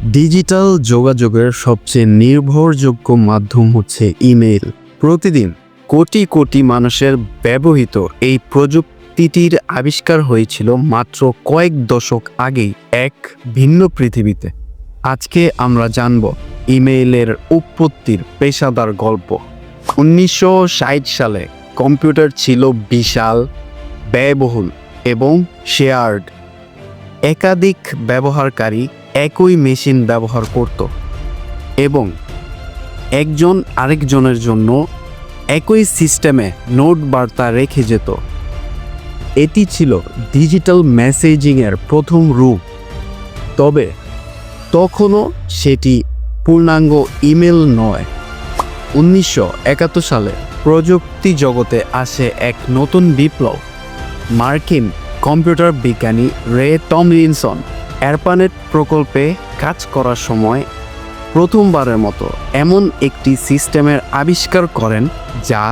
Digital যোগাযোগের সবচেয়ে নির্ভরযোগ্য মাধ্যম হচ্ছে ইমেল প্রতিদিন কোটি কোটি মানুষের ব্যবহৃত এই প্রযুক্তিটির আবিষ্কার হয়েছিল মাত্র কয়েক দশক আগেই এক ভিন্ন পৃথিবীতে। আজকে আমরা জানব ইমেইলের উৎপত্তির পেশাদার গল্প। উনিশশো ষাট সালে কম্পিউটার ছিল বিশাল, ব্যয়বহুল এবং শেয়ার্ড একাধিক ব্যবহারকারী একই মেশিন ব্যবহার করত এবং একজন আরেকজনের জন্য একই সিস্টেমে নোট বার্তা রেখে যেত। এটি ছিল ডিজিটাল মেসেজিংয়ের প্রথম রূপ। তবে তখনও সেটি পূর্ণাঙ্গ ইমেল নয়। উনিশশো সালে প্রযুক্তি জগতে আসে এক নতুন বিপ্লব। মার্কিন কম্পিউটার বিজ্ঞানী রে টমলিনসন অ্যারপানেট প্রকল্পে কাজ করার সময় প্রথমবারের মতো এমন একটি সিস্টেমের আবিষ্কার করেন যা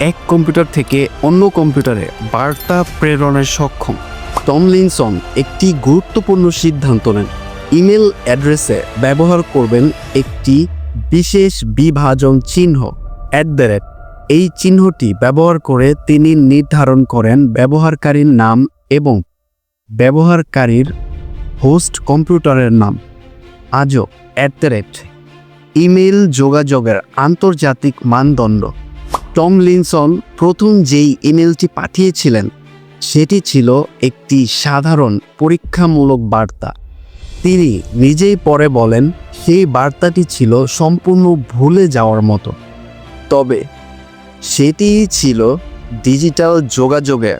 এক কম্পিউটার থেকে অন্য কম্পিউটারে বার্তা প্রেরণের সক্ষম। টমলিনসন একটি গুরুত্বপূর্ণ সিদ্ধান্ত নেন। ইমেল অ্যাড্রেসে ব্যবহার করবেন একটি বিশেষ বিভাজন চিহ্ন। অ্যাট দ্য রেট, এই চিহ্নটি ব্যবহার করে তিনি নির্ধারণ করেন ব্যবহারকারীর নাম এবং ব্যবহারকারীর হোস্ট কম্পিউটারের নাম। আজও অ্যাট দ্য রেট ইমেল যোগাযোগের আন্তর্জাতিক মানদণ্ড। টম লিনসন প্রথম যেই ইমেলটি পাঠিয়েছিলেন, সেটি ছিল একটি সাধারণ পরীক্ষামূলক বার্তা। তিনি নিজেই পরে বলেন, সেই বার্তাটি ছিল সম্পূর্ণ ভুলে যাওয়ার মতো। তবে সেটিই ছিল ডিজিটাল যোগাযোগের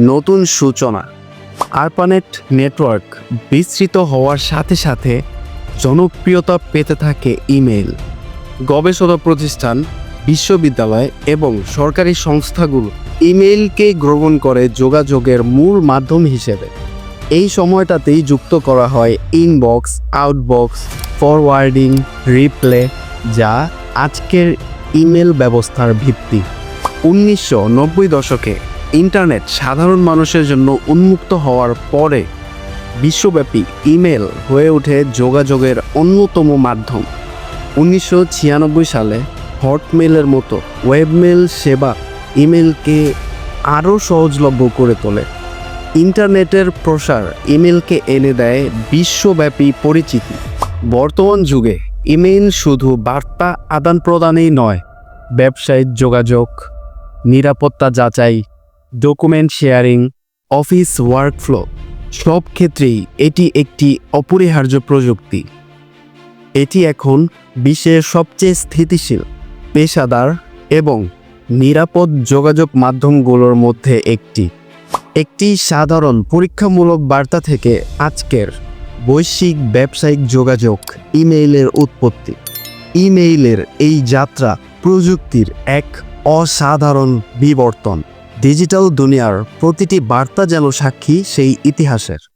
নতুন সূচনা। আরপানেট নেটওয়ার্ক বিস্তৃত হওয়ার সাথে সাথে জনপ্রিয়তা পেতে থাকে ইমেল গবেষণা প্রতিষ্ঠান, বিশ্ববিদ্যালয় এবং সরকারি সংস্থাগুলো ইমেলকে গ্রহণ করে যোগাযোগের মূল মাধ্যম হিসেবে। এই সময়টাতেই যুক্ত করা হয় ইনবক্স, আউটবক্স, ফরওয়ার্ডিং, রিপ্লে, যা আজকের ইমেল ব্যবস্থার ভিত্তি। উনিশশো নব্বই দশকে ইন্টারনেট সাধারণ মানুষের জন্য উন্মুক্ত হওয়ার পরে বিশ্বব্যাপী ইমেল হয়ে ওঠে যোগাযোগের অন্যতম মাধ্যম। উনিশশো ছিয়ানব্বই সালে হটমেলের মতো ওয়েবমেল সেবা ইমেলকে আরও সহজলভ্য করে তোলে। ইন্টারনেটের প্রসার ইমেলকে এনে দেয় বিশ্বব্যাপী পরিচিতি। বর্তমান যুগে ইমেল শুধু বার্তা আদান প্রদানেই নয়, ব্যবসায়িক যোগাযোগ, নিরাপত্তা যাচাই ডকুমেন্ট শেয়ারিং অফিস ওয়ার্কফ্লো সব ক্ষেত্রেই এটি একটি অপরিহার্য প্রযুক্তি। এটি এখন বিশ্বের সবচেয়ে স্থিতিশীল, পেশাদার এবং নিরাপদ যোগাযোগ মাধ্যমগুলোর মধ্যে একটি। একটি সাধারণ পরীক্ষামূলক বার্তা থেকে আজকের বৈশ্বিক ব্যবসায়িক যোগাযোগ, ইমেইলের উৎপত্তি। ইমেইলের এই যাত্রা প্রযুক্তির এক অসাধারণ বিবর্তন। ডিজিটাল দুনিয়ার প্রতিটি বার্তা যেন সাক্ষী সেই ইতিহাসের।